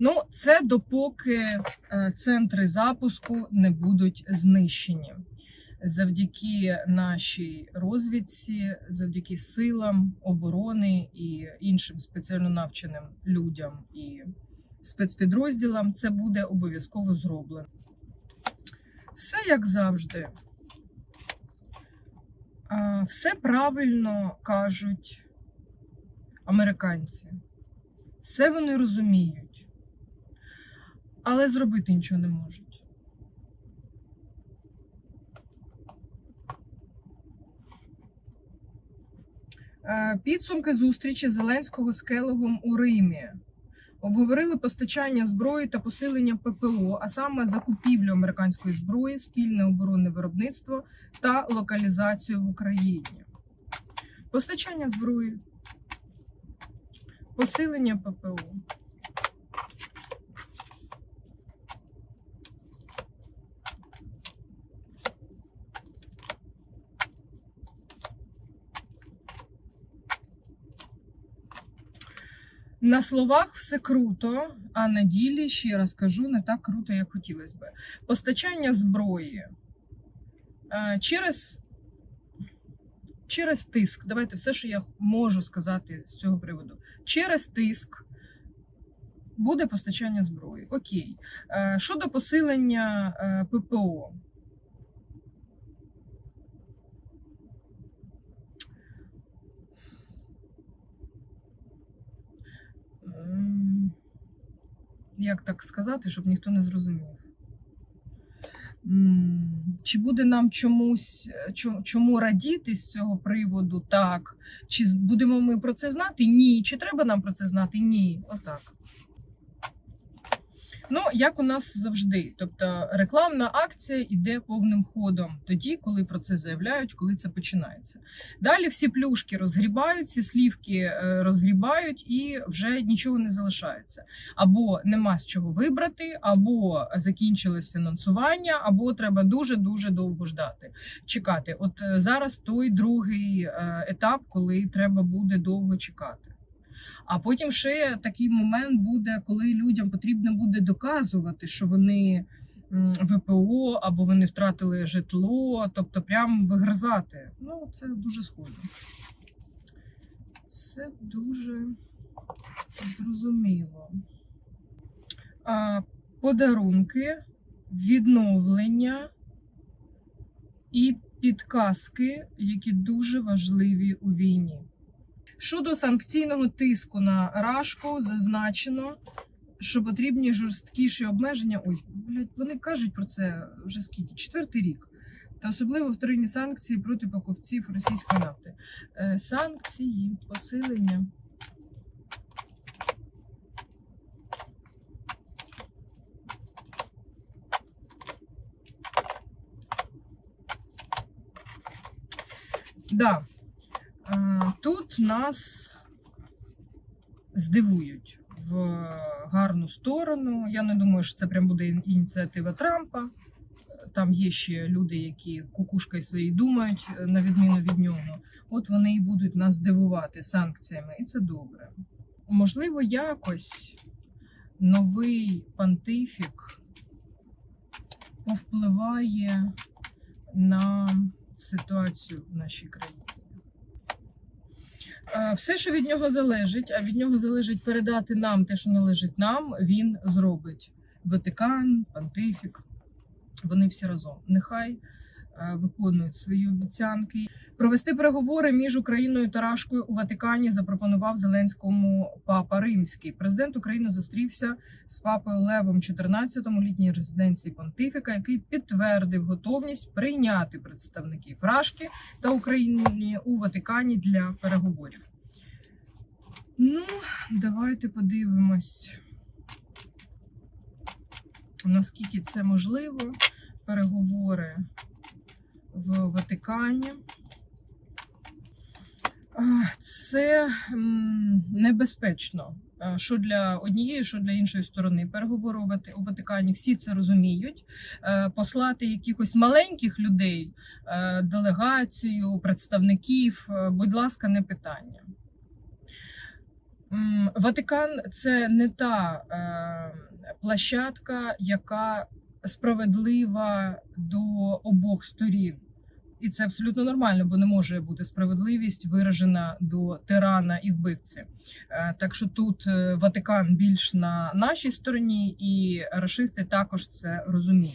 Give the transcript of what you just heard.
Ну, це допоки е, центри запуску не будуть знищені. Завдяки нашій розвідці, завдяки силам оборони і іншим спеціально навченим людям і спецпідрозділам, це буде обов'язково зроблено. Все як завжди. Все правильно кажуть американці. Все вони розуміють, але зробити нічого не можуть. Е, Підсумки зустрічі Зеленського з Келогом у Римі. Обговорили постачання зброї та посилення ППО, а саме закупівлю американської зброї, спільне оборонне виробництво та локалізацію в Україні. Постачання зброї, посилення ППО. На словах все круто, а на ділі, ще раз кажу, не так круто, як хотілося би. Постачання зброї е, через, через тиск. Давайте все, що я можу сказати з цього приводу. Через тиск буде постачання зброї. Окей. Е, Щодо посилення е, ППО. Як так сказати, щоб ніхто не зрозумів? Чи буде нам чомусь е, чому радіти з цього приводу? Так. Чи будемо ми про це знати? Ні. Чи треба нам про це знати? Ні. Отак. Ну, як у нас завжди. Тобто рекламна акція йде повним ходом тоді, коли про це заявляють, коли це починається. Далі всі плюшки розгрібають, всі слівки е, розгрібають і вже нічого не залишається. Або нема з чого вибрати, або закінчилось фінансування, або треба дуже дуже довго ждати. Чекати. От е, зараз той другий е, етап, коли треба буде довго чекати. А потім ще такий момент буде, коли людям потрібно буде доказувати, що вони ВПО або вони втратили житло, тобто прям вигризати. Ну, це дуже схоже. Це дуже зрозуміло. А, подарунки, відновлення і підказки, які дуже важливі у війні. Щодо санкційного тиску на Рашку зазначено, що потрібні жорсткіші обмеження. Ой, блядь, вони кажуть про це вже скільки? Четвертий рік. Та особливо вторинні санкції проти покупців російської нафти. Е, санкції, посилення. Да. Тут нас здивують в гарну сторону. Я не думаю, що це прям буде ініціатива Трампа. Там є ще люди, які кукушкою своєю думають, е, на відміну від нього. От вони і будуть нас дивувати санкціями, і це добре. Можливо, якось новий пантифік повпливає на ситуацію в нашій країні. Все, що від нього залежить, а від нього залежить передати нам те, що належить нам, він зробить. Ватикан, Пантифік, вони всі разом. Нехай виконують свої обіцянки. Провести переговори між Україною та Рашкою у Ватикані запропонував Зеленському папа Римський. Президент України зустрівся з папою Левом XIV у літній резиденції Понтифіка, який підтвердив готовність прийняти представників Рашки та України у Ватикані для переговорів. Ну, давайте подивимось, наскільки це можливо. Переговори в Ватикані. Це небезпечно. Що для однієї, що для іншої сторони. Переговори у Ватикані всі це розуміють. Послати якихось маленьких людей, делегацію, представників, будь ласка, не питання. Ватикан це не та площадка, яка справедлива до обох сторін. І це абсолютно нормально, бо не може бути справедливість виражена до тирана і вбивці. Е, Так що тут е, Ватикан більш на нашій стороні, і рашисти також це розуміють.